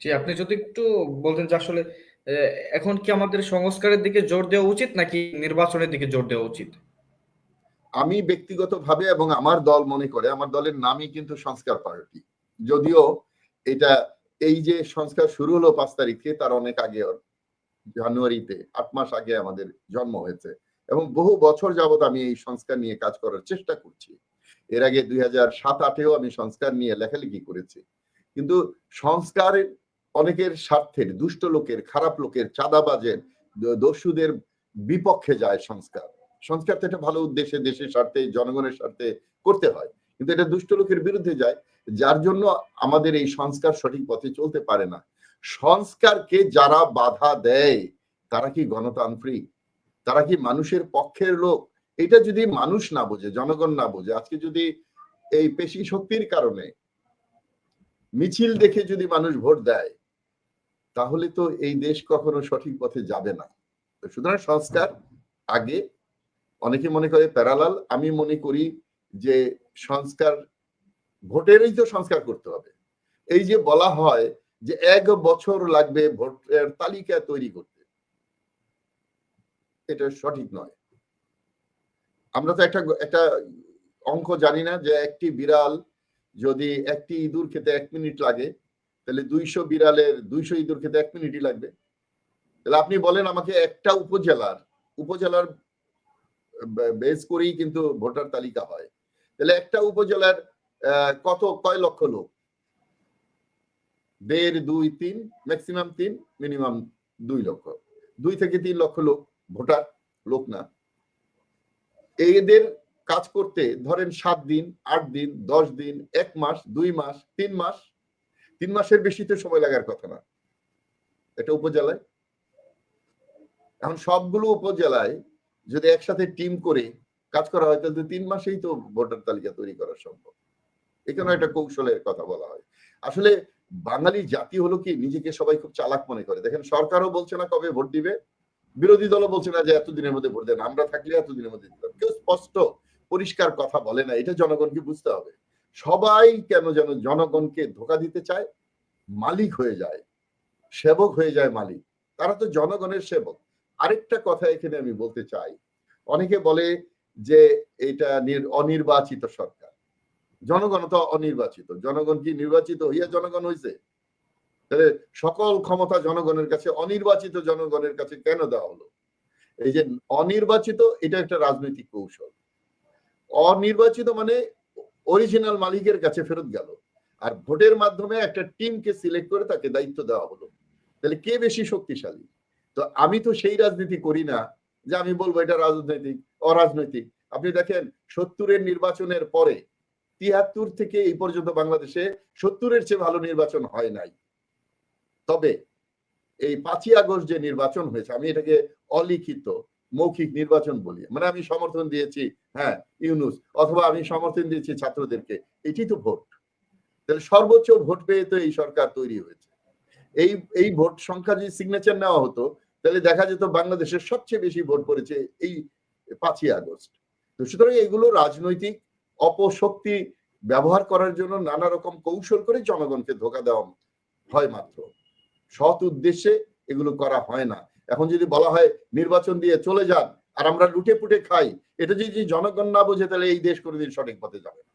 জি, আপনি যদি একটু বলতেন যে আসলে এখন কি আমাদের সংস্কারের দিকে জোর দেওয়া উচিত নাকি নির্বাচনের দিকে জোর দেওয়া উচিত? আমি ব্যক্তিগতভাবে এবং আমার দল মনে করে আমার দলের নামই কিন্তু সংস্কার পার্টি। যদিও এটা এই যে সংস্কার শুরু হলো পাঁচ তারিখে তার অনেক আগে জানুয়ারিতে আট মাস আগে আমাদের জন্ম হয়েছে। এবং বহু বছর যাবত আমি এই সংস্কার নিয়ে কাজ করার চেষ্টা করছি। এর আগে দুই হাজার সাত আটেও আমি সংস্কার নিয়ে লেখালেখি করেছি। কিন্তু সংস্কারের অনেকের স্বার্থের দুষ্ট লোকের, খারাপ লোকের, চাঁদাবাজের দস্যুদের বিপক্ষে যায় সংস্কার। সংস্কার তো একটা ভালো উদ্দেশ্যে, দেশের স্বার্থে, জনগণের স্বার্থে করতে হয়। কিন্তু এটা দুষ্ট লোকের বিরুদ্ধে যায়, যার জন্য আমাদের এই সংস্কার সঠিক পথে চলতে পারে না। সংস্কারকে যারা বাধা দেয়, তারা কি গণতান্ত্রিক? তারা কি মানুষের পক্ষের লোক? এটা যদি মানুষ না বোঝে, জনগণ না বোঝে, আজকে যদি এই পেশি শক্তির কারণে মিছিল দেখে যদি মানুষ ভোট দেয়, তাহলে তো এই দেশ কখনো সঠিক পথে যাবে না। সুতরাং সংস্কার আগে। অনেকে মনে করে প্যারালাল। আমি মনে করি যে সংস্কার, ভোটেরই তো সংস্কার করতে হবে। এই যে বলা হয় যে এক বছর লাগবে ভোটের তালিকা তৈরি করতে, এটা সঠিক নয়। আমরা তো একটা একটা অঙ্ক জানি না যে একটি বিড়াল যদি একটি ইঁদুর খেতে এক মিনিট লাগে, তাহলে দুইশো বিড়ালের, দুইশো ইঁদুর খেতে এক মিনিটই লাগবে। তাহলে আপনি বলেন আমাকে একটা উপজেলার উপজেলার বেস করেই কিন্তু ভোটার তালিকা হয়। তাহলে একটা উপজেলার কত, কয় লক্ষ লোক? দেড়, দুই, তিন ম্যাক্সিমাম তিন মিনিমাম দুই লক্ষ। দুই থেকে তিন লক্ষ লোক, ভোটার লোক না। এদের কাজ করতে ধরেন সাত দিন, আট দিন, দশ দিন, এক মাস, দুই মাস, তিন মাস, তিন মাসের বেশি তো সময় লাগার কথা না। এটা উপজেলায়। এখন সবগুলো উপজেলায় যদি একসাথে টিম করে কাজ করা হয়, তাহলে তিন মাসেই তো ভোটার তালিকা তৈরি করা সম্ভব। এখানে একটা কৌশলের কথা বলা হয়। আসলে বাঙালি জাতি হলো কি, নিজেকে সবাই খুব চালাক মনে করে। দেখেন সরকারও বলছে না কবে ভোট দিবে। বিরোধী দলও বলছে না যে এতদিনের মধ্যে ভোট দেন। আমরা থাকলে এতদিনের মধ্যে দিতাম। কেউ স্পষ্ট পরিষ্কার কথা বলে না, এটা জনগণকে বুঝতে হবে। সবাই কেন যেন জনগণকে ধোকা দিতে চায়? মালিক হয়ে যায়, সেবক হয়ে যায় মালিক। তারা তো জনগণের সেবক। আরেকটা কথা এখানে আমি বলতে চাই। অনেকে বলে যে এটা নির- অনির্বাচিত সরকার। জনগণ তো অনির্বাচিত। জনগণ কি নির্বাচিত হইয়া জনগণ হয়েছে তাহলে সকল ক্ষমতা জনগণের কাছে, অনির্বাচিত জনগণের কাছে কেন দেওয়া হলো? এই যে অনির্বাচিত, এটা একটা রাজনৈতিক কৌশল। অনির্বাচিত মানে অরিজিনাল মালিকের কাছে ফেরত গেল। আর ভোটের মাধ্যমে একটা টিমকে সিলেক্ট করে তাকে দায়িত্ব দেওয়া হলো। তাহলে কে বেশি শক্তিশালী? তো আমি তো সেই রাজনীতি করি না যে আমি বলব এটা রাজনৈতিক, অরাজনৈতিক। আপনি দেখেন, সত্তরের নির্বাচনের পরে তিয়াত্তর থেকে এই পর্যন্ত বাংলাদেশে সত্তরের চেয়ে ভালো নির্বাচন হয় নাই। তবে এই পাঁচই আগস্ট যে নির্বাচন হয়েছে, আমি এটাকে অলিখিত। মৌখিক নির্বাচন বলি। মানে আমি সমর্থন দিয়েছি হ্যাঁ ইউনুস, অথবা আমি সমর্থন দিয়েছি ছাত্রদেরকে। এটি তো ভোট। তাহলে সর্বোচ্চ ভোট পেয়ে তো এই সরকার তৈরি হয়েছে। এই এই ভোট সংখ্যা যদি সিগনেচার নেওয়া হতো, তাহলে দেখা যেত বাংলাদেশের সবচেয়ে বেশি ভোট পড়েছে এই পাঁচই আগস্ট। তো সুতরাং এগুলো রাজনৈতিক অপশক্তি ব্যবহার করার জন্য নানা রকম কৌশল করে জনগণকে ধোকা দেওয়া হয় মাত্র। সৎ উদ্দেশ্যে এগুলো করা হয় না। এখন যদি বলা হয় নির্বাচন দিয়ে চলে যান আর আমরা লুটে পুটে খাই, এটা যদি জনগণ না বোঝে, তাহলে এই দেশ কোনোদিন সঠিক পথে যাবে না।